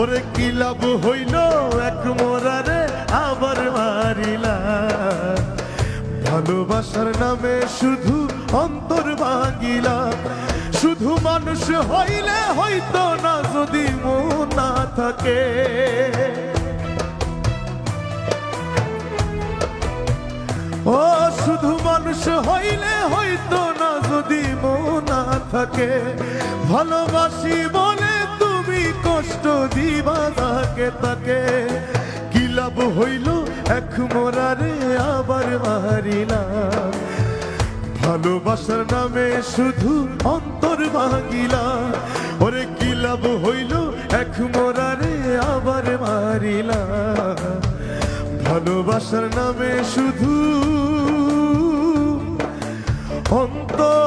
ওরে কি লাভ হইল? এক মোরারে আবার মারিলা। ভালোবাসার নামে শুধু অন্তর ভাগিলা শুধু মানুষ হইলে হইতো না যদি মন না থাকে। ও, শুধু মানুষ হইলে হইতো না যদি মন না থাকে। ভালোবাসি বলে কষ্ট দিবা তাকে তাকে। কি লাভ হইল এক মোরারে আবার মারিলাম। ভালোবাসার নামে শুধু অন্তর ভাঙিলা ওরে, কি লাভ হইল এক মোরারে আবার মারিলা ভালোবাসার নামে শুধু অন্তর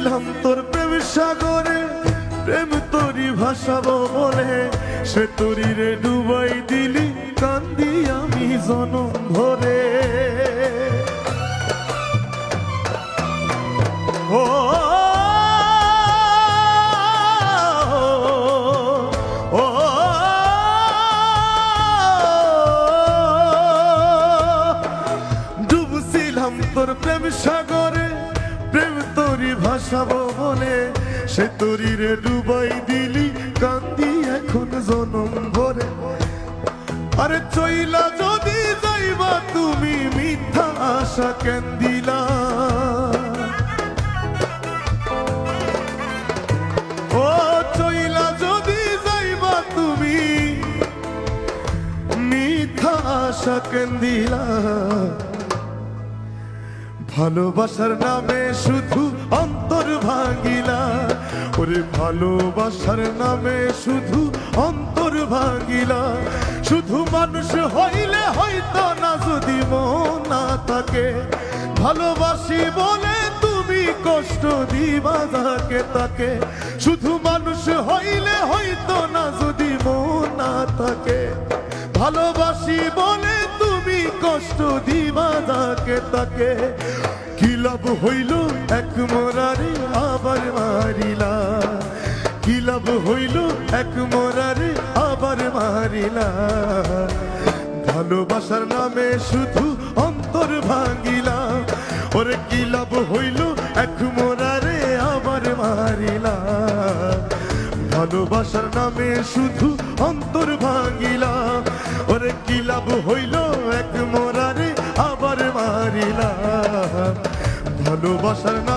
ডুবছিলাম তোর প্রেম সাগরে প্রেম তোরি ভাসাবো বলে সে তোরি রে ডুবাই দিলি কান্দি আমি জনম ভরে ও ডুবছিলাম তোর প্রেম সাগরে ভাসাবো বলে সে তোরি রে ডুবাই দিলি, কান্দি এখন জনম ভরে। আরে চইলা যদি যাইবা, তুমি মিথ্যা আশা কেন দিলা? ও চইলা যদি যাইবা, তুমি মিথ্যা আশা কেন দিলা? ভালোবাসার নামে শুধু অন্তর ভাঙিলা। ওরে ভালোবাসার নামে শুধু অন্তর ভাঙিলা। শুধু মানুষ হইলে হয়তো না, যদি মন না থাকে। ভালোবাসি বলে তুমি কষ্ট দিবা যাকে তাকে। শুধু মানুষ হইলে হয়তো না, যদি মন না থাকে। ভালোবাসি বলে তুমি কষ্ট দিবা তাকে তাকে। কি লাভ হইল? এক মোরারে আবার মারিলা। কি লাভ হইল? এক মোরারে আবার মারিলা। ভালোবাসার নামে শুধু অন্তর ভাঙিলা। ওরে, কি লাভ হইল? এক মোরারে আবার মারিলা। ভালোবাসার নামে শুধু অন্তর ভাঙিলা। ওরে, কি লাভ হইল? মারিলা